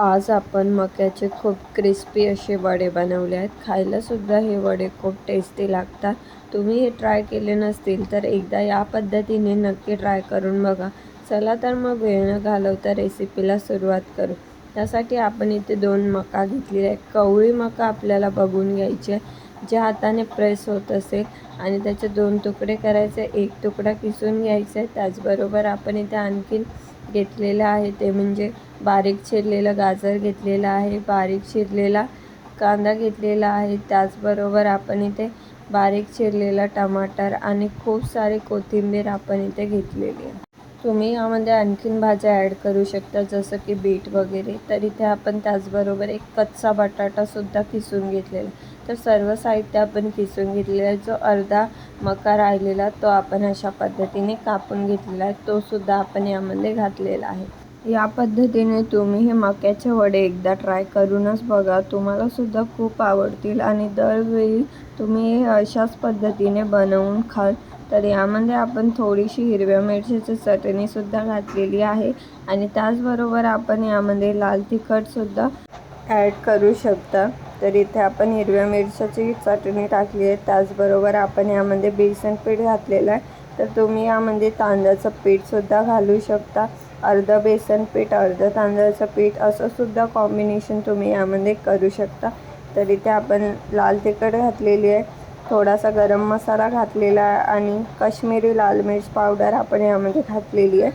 आज आपण मक्याचे खूप क्रिस्पी असे वडे बनवले आहेत. खायलासुद्धा हे वडे खूप टेस्टी लागतात. तुम्ही हे ट्राय केले नसतील तर एकदा या पद्धतीने नक्की ट्राय करून बघा. चला तर मग वेळ न घालवता रेसिपीला सुरुवात करू. त्यासाठी आपण इथे दोन मका घेतली आहे कवळी मका आपल्याला बघून घ्यायची आहे. जे हाताने प्रेस होत असेल आणि त्याचे दोन तुकडे करायचे एक तुकडा किसून घ्यायचा आहे. त्याचबरोबर आपण इथे आणखीन घेतलेलं आहे ते म्हणजे बारीक चिरलेलं गाजर घेतलेलं आहे बारीक चिरलेला कांदा घेतलेला आहे. त्याचबरोबर आपण इथे बारीक चिरलेला टमाटर आणि खूप सारी कोथिंबीर आपण इथे घेतलेली आहे. तुम्ही यामध्ये आणखीन भाज्या ॲड करू शकता जसं की बीट वगैरे. तर इथे आपण त्याचबरोबर एक कच्चा बटाटासुद्धा किसून घेतलेला तर सर्व साहित्य आपण किसून घेतलेलं आहे. जो अर्धा मका राहिलेला तो आपण अशा पद्धतीने कापून घेतलेला आहे. तोसुद्धा आपण यामध्ये घातलेला आहे. या पद्धतीने तुम्ही हे मक्याचे वडे एकदा ट्राय करूनच बघा. तुम्हालासुद्धा खूप आवडतील आणि दरवेळी तुम्ही हे अशाच पद्धतीने बनवून खाल. तर यामध्ये आपण थोडीशी हिरव्या मिरचीची चटणीसुद्धा घातलेली आहे आणि त्याचबरोबर आपण यामध्ये लाल तिखटसुद्धा ॲड करू शकता. तर इथे आपण हिरव्या मिरच्याची चटणी टाकली आहे. त्याचबरोबर आपण यामध्ये बेसन पीठ घातलेलं आहे. तर तुम्ही यामध्ये तांदळाचं पीठसुद्धा घालू शकता. अर्धं बेसन पीठ अर्धं तांदळाचं पीठ असं सुद्धा कॉम्बिनेशन तुम्ही यामध्ये करू शकता. तर इथे आपण लाल तिखट घातलेली आहे. थोडासा गरम मसाला घातलेला आहे आणि काश्मीरी लाल मिर्च पावडर आपण यामध्ये घातलेली आहे.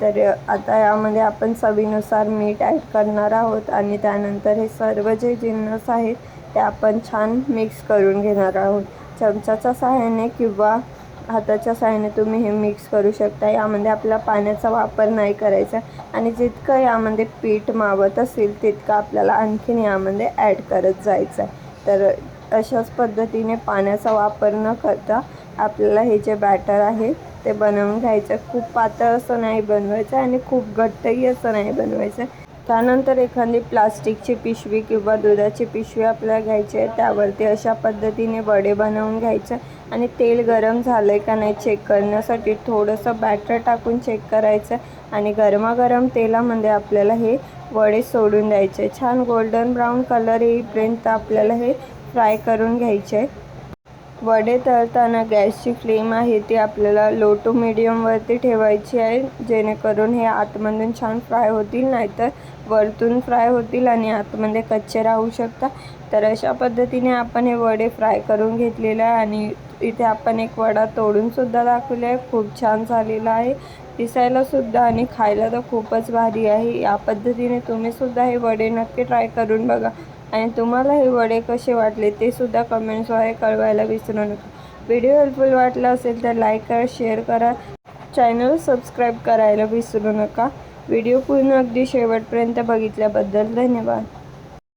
तर आता यामध्ये आपण चवीनुसार मीठ ॲड करणार आहोत आणि त्यानंतर हे सर्व जे जिन्नस आहेत ते आपण छान मिक्स करून घेणार आहोत. चमच्याच्या सहाय्याने किंवा हाताच्या सहाय्याने तुम्ही हे मिक्स करू शकता. यामध्ये आपला पाण्याचा वापर नाही करायचा आणि जितकं यामध्ये पीठ मावत असेल तितकं आपल्याला आणखीन यामध्ये ॲड करत जायचं आहे. तर अशाच पद्धतीने पाण्याचा वापर न करता आपल्याला हे जे बॅटर आहे ते बनवून घ्यायचं. खूप पातळ असं नाही बनवायचं आणि खूप घट्टही असं नाही बनवायचं. त्यानंतर एखादी प्लास्टिकची पिशवी किंवा दुधाची पिशवी आपल्याला घ्यायची आहे त्यावरती अशा पद्धतीने वडे बनवून घ्यायचं आणि तेल गरम झालं आहे का नाही चेक करण्यासाठी थोडंसं बॅटर टाकून चेक करायचं आणि गरमागरम तेलामध्ये आपल्याला हे वडे सोडून द्यायचे. छान गोल्डन ब्राऊन कलर येईपर्यंत आपल्याला हे फ्राय करून घ्यायचे. आहे वडे तळताना गॅसची फ्लेम आहे ती आपल्याला लो टू मिडियमवरती ठेवायची आहे. जेणेकरून हे आतमधून छान फ्राय होतील नाहीतर वरतून फ्राय होतील आणि आतमध्ये कच्चे राहू शकतात. तर अशा पद्धतीने आपण हे वडे फ्राय करून घेतलेले आहे आणि इथे आपण एक वडा तोडूनसुद्धा दाखवले आहे. खूप छान झालेला आहे. दिसायलासुद्धा आणि खायला तर खूपच भारी आहे. या पद्धतीने तुम्हीसुद्धा हे वडे नक्की ट्राय करून बघा. आणि तुम्हाला हे वडे कसे वाटले ते सुद्धा कमेंट्सद्वारे कळवायला विसरू नका. व्हिडिओ हेल्पफुल वाटला असेल तर लाईक करा शेअर करा. चॅनल सबस्क्राईब करायला विसरू नका. व्हिडिओ पूर्ण अगदी शेवटपर्यंत बघितल्याबद्दल धन्यवाद.